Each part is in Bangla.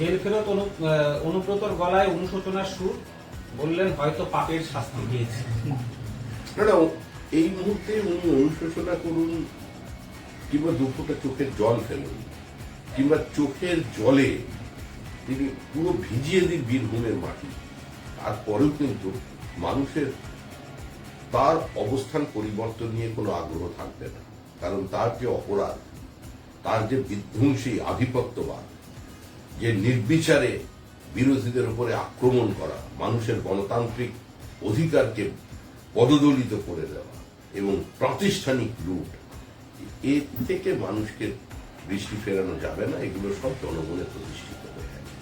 জেল ফেরত অনুব্রতর গলায় অনুশোচনার সুর বললেন, হয়তো পাপের শাস্তি দিয়েছে এই মুহূর্তে উনি অনুশোচনা করুন, কিংবা দুপুরটা চোখের জল ফেলুন, কিংবা চোখের জলে তিনি পুরো ভিজিয়ে দিন বীরভূমের মাটি। তারপরেও কিন্তু মানুষের, তার অবস্থান পরিবর্তন নিয়ে কোনো আগ্রহ থাকবে না। কারণ তার যে অপরাধ, তার যে বিধ্বংসী আধিপত্যবাদ যে নির্বিচারে বিরোধীদের উপরে আক্রমণ করা, মানুষের গণতান্ত্রিক অধিকারকে পদদলিত করে দেওয়া এবং প্রাতিষ্ঠানিক লুট এর থেকে মানুষকে দৃষ্টি ফেরানো যাবে না, এগুলো সব জনগণের প্রতিষ্ঠিত হয়ে আছে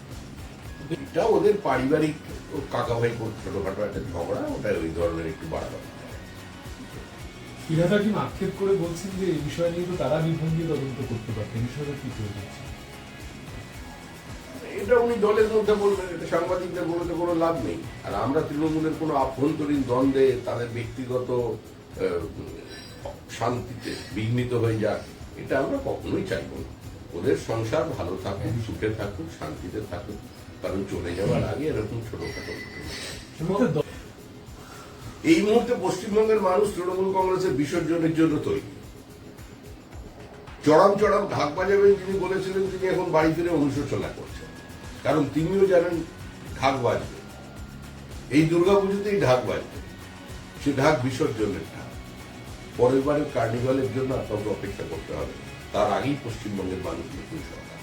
এটা ওদের পারিবারিক কাকা ভাই ছোটখাটো একটা ঝগড়া ওটা ওই ধরনের একটু বাড়াবাড়ি। ফিরাদ হাকিম আক্ষেপ করে বলছেন যে এই বিষয় নিয়ে তো তারা বিভঙ্গি তদন্ত করতে পারতেন বিষয়টা কি করে এটা উনি দলের মধ্যে বলবেন এটা সাংবাদিকদের বলে তো কোনো লাভ নেই। আর আমরা তৃণমূলের কোনো আভ্যন্তরীণ দ্বন্দ্বে তাদের ব্যক্তিগত শান্তিতে বিঘ্নিত হয়ে যাক, এটা আমরা কখনোই চাইব না। ওদের সংসার ভালো থাকুক, সুখে থাকুক, শান্তিতে থাকুক, কারণ চলে যাওয়ার আগে এরকম ছোটখাটো। এই মুহূর্তে পশ্চিমবঙ্গের মানুষ তৃণমূল কংগ্রেসের বিসর্জনের জন্য তৈরি। চড়াম চড়াম ঢাক বাজাবেন যিনি বলেছিলেন তিনি এখন বাড়ি ফিরে অনুশোচনা করছেন। কারণ তিনিও জানেন ঢাক বাজবে। এই দুর্গাপুজোতেই ঢাক বাজবে। সে ঢাক বিসর্জনের ঢাক। পরের বারের কার্নিভালের জন্য আপনাকে অপেক্ষা করতে হবে। তার আগেই পশ্চিমবঙ্গের মানুষ নতুন সরকার